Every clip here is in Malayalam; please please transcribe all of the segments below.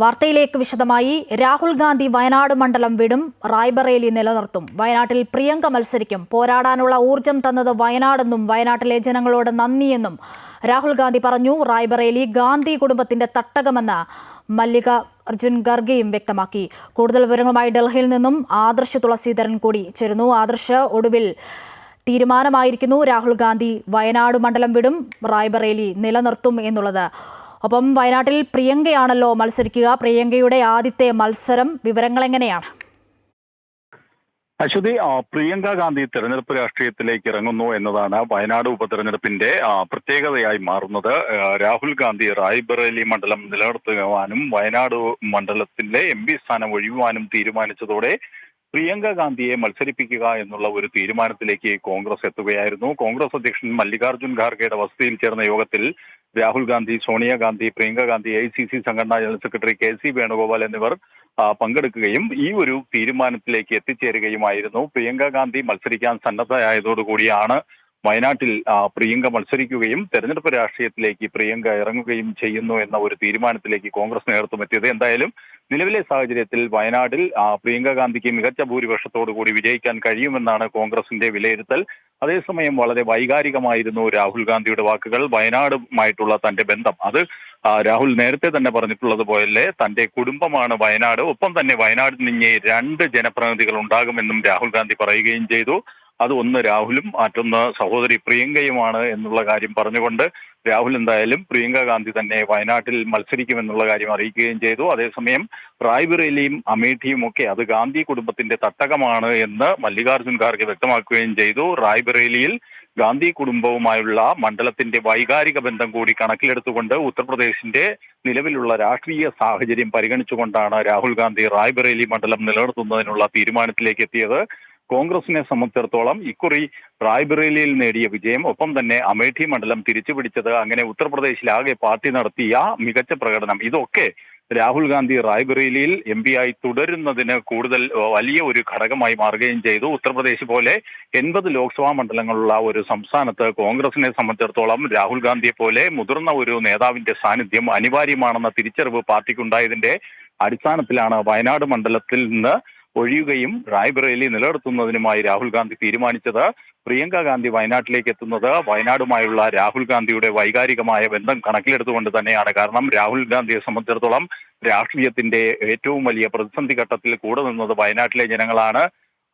വാർത്തയിലേക്ക് വിശദമായി രാഹുൽ ഗാന്ധി വയനാട് മണ്ഡലം വിടും റായ്ബറേലി നിലനിർത്തും. വയനാട്ടിൽ പ്രിയങ്ക മത്സരിക്കും. പോരാടാനുള്ള ഊർജം തന്നത് വയനാടെന്നും വയനാട്ടിലെ ജനങ്ങളോട് നന്ദിയെന്നും രാഹുൽ ഗാന്ധി പറഞ്ഞു. റായ്ബറേലി ഗാന്ധി കുടുംബത്തിന്റെ തട്ടകമെന്ന് മല്ലിക അർജുൻ ഖർഗെയും വ്യക്തമാക്കി. കൂടുതൽ വിവരങ്ങളുമായി ഡൽഹിയിൽ നിന്നും ആദർശ് തുളസീധരൻ കൂടി ചേരുന്നു. ആദർശ് ഒടുവിൽ തീരുമാനമായിരിക്കുന്നു. രാഹുൽ ഗാന്ധി വയനാട് മണ്ഡലം വിടും റായ്ബറേലി നിലനിർത്തും എന്നുള്ളത് ഒപ്പം വയനാട്ടിൽ പ്രിയങ്കയാണല്ലോ മത്സരിക്കുക. പ്രിയങ്കയുടെ ആദ്യത്തെ മത്സരം വിവരങ്ങൾ എങ്ങനെയാണ്? അശ്വതി പ്രിയങ്ക ഗാന്ധി തെരഞ്ഞെടുപ്പ് രാഷ്ട്രീയത്തിലേക്ക് ഇറങ്ങുന്നു എന്നതാണ് വയനാട് ഉപതെരഞ്ഞെടുപ്പിന്റെ പ്രത്യേകതയായി മാറുന്നത്. രാഹുൽ ഗാന്ധി റായ്ബറേലി മണ്ഡലം നിലനിർത്തുവാനും വയനാട് മണ്ഡലത്തിലെ എം പി സ്ഥാനം ഒഴിയുവാനും തീരുമാനിച്ചതോടെ പ്രിയങ്ക ഗാന്ധിയെ മത്സരിപ്പിക്കുക എന്നുള്ള ഒരു തീരുമാനത്തിലേക്ക് കോൺഗ്രസ് എത്തുകയായിരുന്നു. കോൺഗ്രസ് അധ്യക്ഷൻ മല്ലികാർജുൻ ഖാർഗെയുടെ വസതിയിൽ ചേർന്ന യോഗത്തിൽ Rahul Gandhi Soniagandhi Priyanka Gandhi I C C സംഘടനാ general secretary K C Venugopal എന്നിവർ പങ്കെടുക്കുകയും ഈ ഒരു തീരുമാനത്തിലേക്ക് എത്തിച്ചേരുകയുമായിരുന്നു. പ്രിയങ്ക ഗാന്ധി മത്സരിക്കാൻ സന്നദ്ധയായതോടുകൂടിയാണ് വയനാട്ടിൽ പ്രിയങ്ക മത്സരിക്കുകയും തെരഞ്ഞെടുപ്പ് രാഷ്ട്രീയത്തിലേക്ക് പ്രിയങ്ക ഇറങ്ങുകയും ചെയ്യുന്നു എന്ന ഒരു തീരുമാനത്തിലേക്ക് കോൺഗ്രസ് നേതൃത്വം എത്തിയത്. എന്തായാലും നിലവിലെ സാഹചര്യത്തിൽ വയനാട്ടിൽ പ്രിയങ്ക ഗാന്ധിക്ക് മികച്ച ഭൂരിപക്ഷത്തോടു കൂടി വിജയിക്കാൻ കഴിയുമെന്നാണ് കോൺഗ്രസിന്റെ വിലയിരുത്തൽ. അതേസമയം വളരെ വൈകാരികമായിരുന്നു രാഹുൽ ഗാന്ധിയുടെ വാക്കുകൾ വയനാടുമായിട്ടുള്ള തന്റെ ബന്ധം. അത് രാഹുൽ നേരത്തെ തന്നെ പറഞ്ഞിട്ടുള്ളത് പോലെ തന്റെ കുടുംബമാണ് വയനാട്. ഒപ്പം തന്നെ വയനാട് നിന്ന് രണ്ട് ജനപ്രതിനിധികൾ ഉണ്ടാകുമെന്നും രാഹുൽ ഗാന്ധി പറയുകയും ചെയ്തു. അത് ഒന്ന് രാഹുലും മറ്റൊന്ന് സഹോദരി പ്രിയങ്കയുമാണ് എന്നുള്ള കാര്യം പറഞ്ഞുകൊണ്ട് രാഹുൽ എന്തായാലും പ്രിയങ്ക ഗാന്ധി തന്നെ വയനാട്ടിൽ മത്സരിക്കുമെന്നുള്ള കാര്യം അറിയിക്കുകയും ചെയ്തു. അതേസമയം റായ്ബറേലിയും അമേഠിയും ഒക്കെ അത് ഗാന്ധി കുടുംബത്തിന്റെ തട്ടകമാണ് എന്ന് മല്ലികാർജുൻ ഖാർഗെ വ്യക്തമാക്കുകയും ചെയ്തു. റായ്ബറേലിയിൽ ഗാന്ധി കുടുംബവുമായുള്ള മണ്ഡലത്തിന്റെ വൈകാരിക ബന്ധം കൂടി കണക്കിലെടുത്തുകൊണ്ട് ഉത്തർപ്രദേശിന്റെ നിലവിലുള്ള രാഷ്ട്രീയ സാഹചര്യം പരിഗണിച്ചുകൊണ്ടാണ് രാഹുൽ ഗാന്ധി റായ്ബറേലി മണ്ഡലം നിലനിർത്തുന്നതിനുള്ള തീരുമാനത്തിലേക്ക് എത്തിയത്. കോൺഗ്രസിനെ സംബന്ധിച്ചിടത്തോളം ഇക്കുറി റായ്ബറേലിയിൽ നേടിയ വിജയം ഒപ്പം തന്നെ അമേഠി മണ്ഡലം തിരിച്ചു തിരിച്ചുപിടിച്ചത് അങ്ങനെ ഉത്തർപ്രദേശിലാകെ പാർട്ടി നടത്തിയ മികച്ച പ്രകടനം ഇതൊക്കെ രാഹുൽ ഗാന്ധി റായ്ബറേലിയിൽ എം പി ആയി തുടരുന്നതിന് കൂടുതൽ വലിയ ഒരു ഘടകമായി മാറുകയും ചെയ്തു. ഉത്തർപ്രദേശ് പോലെ എൺപത് ലോക്സഭാ മണ്ഡലങ്ങളുള്ള ഒരു സംസ്ഥാനത്ത് കോൺഗ്രസിനെ സംബന്ധിച്ചിടത്തോളം രാഹുൽ ഗാന്ധിയെ പോലെ മുതിർന്ന ഒരു നേതാവിന്റെ സാന്നിധ്യം അനിവാര്യമാണെന്ന തിരിച്ചറിവ് പാർട്ടിക്കുണ്ടായതിന്റെ അടിസ്ഥാനത്തിലാണ് വയനാട് മണ്ഡലത്തിൽ നിന്ന് ഒഴിയുകയും റായ്ബറേലി നിലനിർത്തുന്നതിനുമായി രാഹുൽ ഗാന്ധി തീരുമാനിച്ചത് പ്രിയങ്ക ഗാന്ധി വയനാട്ടിലേക്ക് എത്തുന്നത് വയനാടുമായുള്ള രാഹുൽ ഗാന്ധിയുടെ വൈകാരികമായ ബന്ധം കണക്കിലെടുത്തുകൊണ്ട് തന്നെയാണ്. കാരണം രാഹുൽ ഗാന്ധിയെ സംബന്ധിച്ചിടത്തോളം രാഷ്ട്രീയത്തിന്റെ ഏറ്റവും വലിയ പ്രതിസന്ധി ഘട്ടത്തിൽ കൂടെ നിന്നത് വയനാട്ടിലെ ജനങ്ങളാണ്.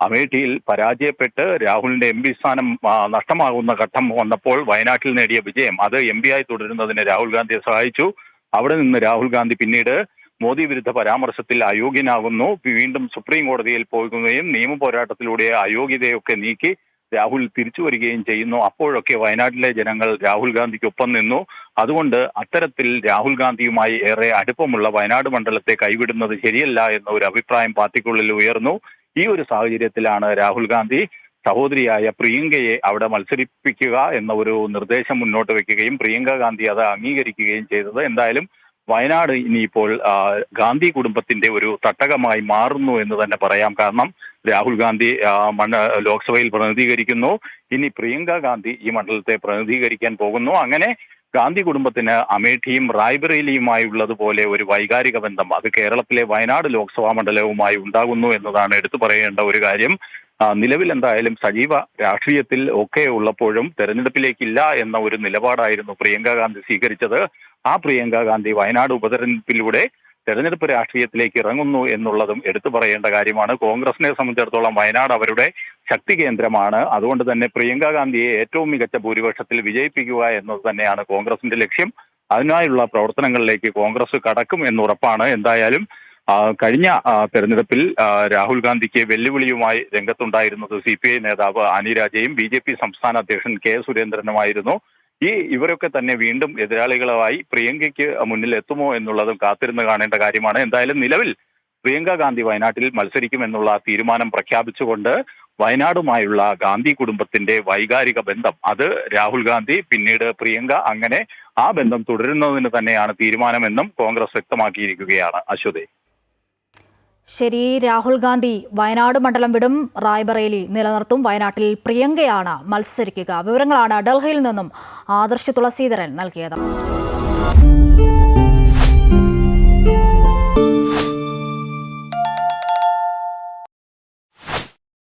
അമേഠിയിൽ പരാജയപ്പെട്ട് രാഹുലിന്റെ എം പി സ്ഥാനം നഷ്ടമാകുന്ന ഘട്ടം വന്നപ്പോൾ വയനാട്ടിൽ നേടിയ വിജയം അത് എം ആയി തുടരുന്നതിന് രാഹുൽ ഗാന്ധിയെ സഹായിച്ചു. അവിടെ നിന്ന് രാഹുൽ ഗാന്ധി പിന്നീട് മോദി വിരുദ്ധ പരാമർശത്തിൽ അയോഗ്യനാകുന്നു. വീണ്ടും സുപ്രീം കോടതിയിൽ പോകുകയും നിയമ പോരാട്ടത്തിലൂടെ അയോഗ്യതയൊക്കെ നീക്കി രാഹുൽ തിരിച്ചു വരികയും ചെയ്യുന്നു. അപ്പോഴൊക്കെ വയനാട്ടിലെ ജനങ്ങൾ രാഹുൽ ഗാന്ധിക്കൊപ്പം നിന്നു. അതുകൊണ്ട് അത്തരത്തിൽ രാഹുൽ ഗാന്ധിയുമായി ഏറെ അടുപ്പമുള്ള വയനാട് മണ്ഡലത്തെ കൈവിടുന്നത് ശരിയല്ല എന്ന ഒരു അഭിപ്രായം പാർട്ടിക്കുള്ളിൽ ഉയർന്നു. ഈ ഒരു സാഹചര്യത്തിലാണ് രാഹുൽ ഗാന്ധി സഹോദരിയായ പ്രിയങ്കയെ അവിടെ മത്സരിപ്പിക്കുക എന്ന ഒരു നിർദ്ദേശം മുന്നോട്ട് വെക്കുകയും പ്രിയങ്ക ഗാന്ധി അത് അംഗീകരിക്കുകയും ചെയ്തത്. എന്തായാലും വയനാട് ഇനിയിപ്പോൾ ഗാന്ധി കുടുംബത്തിന്റെ ഒരു തട്ടകമായി മാറുന്നു എന്ന് തന്നെ പറയാം. കാരണം രാഹുൽ ഗാന്ധി മണ്ഡ ലോക്സഭയിൽ പ്രതിനിധീകരിക്കുന്നു. ഇനി പ്രിയങ്ക ഗാന്ധി ഈ മണ്ഡലത്തെ പ്രതിനിധീകരിക്കാൻ പോകുന്നു. അങ്ങനെ ഗാന്ധി കുടുംബത്തിന് അമേഠിയും റായ്ബറേലിയുമായുള്ളതുപോലെ ഒരു വൈകാരിക ബന്ധം അത് കേരളത്തിലെ വയനാട് ലോക്സഭാ മണ്ഡലവുമായി ഉണ്ടാകുന്നു എന്നതാണ് എടുത്തു പറയേണ്ട ഒരു കാര്യം. നിലവിൽ എന്തായാലും സജീവ രാഷ്ട്രീയത്തിൽ ഒക്കെ ഉള്ളപ്പോഴും തെരഞ്ഞെടുപ്പിലേക്കില്ല എന്ന ഒരു നിലപാടായിരുന്നു പ്രിയങ്ക ഗാന്ധി സ്വീകരിച്ചത്. ആ പ്രിയങ്ക ഗാന്ധി വയനാട് ഉപതെരഞ്ഞെടുപ്പിലൂടെ തെരഞ്ഞെടുപ്പ് രാഷ്ട്രീയത്തിലേക്ക് ഇറങ്ങുന്നു എന്നുള്ളതും എടുത്തു പറയേണ്ട കാര്യമാണ്. കോൺഗ്രസിനെ സംബന്ധിച്ചിടത്തോളം വയനാട് അവരുടെ ശക്തി കേന്ദ്രമാണ്. അതുകൊണ്ട് തന്നെ പ്രിയങ്ക ഗാന്ധിയെ ഏറ്റവും മികച്ച ഭൂരിപക്ഷത്തിൽ വിജയിപ്പിക്കുക എന്നത് തന്നെയാണ് കോൺഗ്രസിന്റെ ലക്ഷ്യം. അതിനായുള്ള പ്രവർത്തനങ്ങളിലേക്ക് കോൺഗ്രസ് കടക്കും എന്നുറപ്പാണ് എന്തായാലും കഴിഞ്ഞ തെരഞ്ഞെടുപ്പിൽ രാഹുൽ ഗാന്ധിക്ക് വെല്ലുവിളിയുമായി രംഗത്തുണ്ടായിരുന്നത് സി പി ഐ നേതാവ് അനിരാജയും ബി ജെ പി സംസ്ഥാന അധ്യക്ഷൻ കെ സുരേന്ദ്രനുമായിരുന്നു. ഈ ഇവരൊക്കെ തന്നെ വീണ്ടും എതിരാളികളായി പ്രിയങ്കയ്ക്ക് മുന്നിൽ എത്തുമോ എന്നുള്ളതും കാത്തിരുന്ന് കാണേണ്ട കാര്യമാണ്. എന്തായാലും നിലവിൽ പ്രിയങ്ക ഗാന്ധി വയനാട്ടിൽ മത്സരിക്കുമെന്നുള്ള തീരുമാനം പ്രഖ്യാപിച്ചുകൊണ്ട് വയനാടുമായുള്ള ഗാന്ധി കുടുംബത്തിന്റെ വൈകാരിക ബന്ധം അത് രാഹുൽ ഗാന്ധി പിന്നീട് പ്രിയങ്ക അങ്ങനെ ആ ബന്ധം തുടരുന്നതിന് തന്നെയാണ് തീരുമാനമെന്നും കോൺഗ്രസ് വ്യക്തമാക്കിയിരിക്കുകയാണ്. അശ്വതി. ശരി രാഹുൽ ഗാന്ധി വയനാട് മണ്ഡലം വിടും റായ്ബറേലി നിലനിർത്തും. വയനാട്ടിൽ പ്രിയങ്കയാണ് മത്സരിക്കുക. വിവരങ്ങളാണ് ഡൽഹിയിൽ നിന്നും ആദർശ് തുളസീധരൻ നൽകിയത്.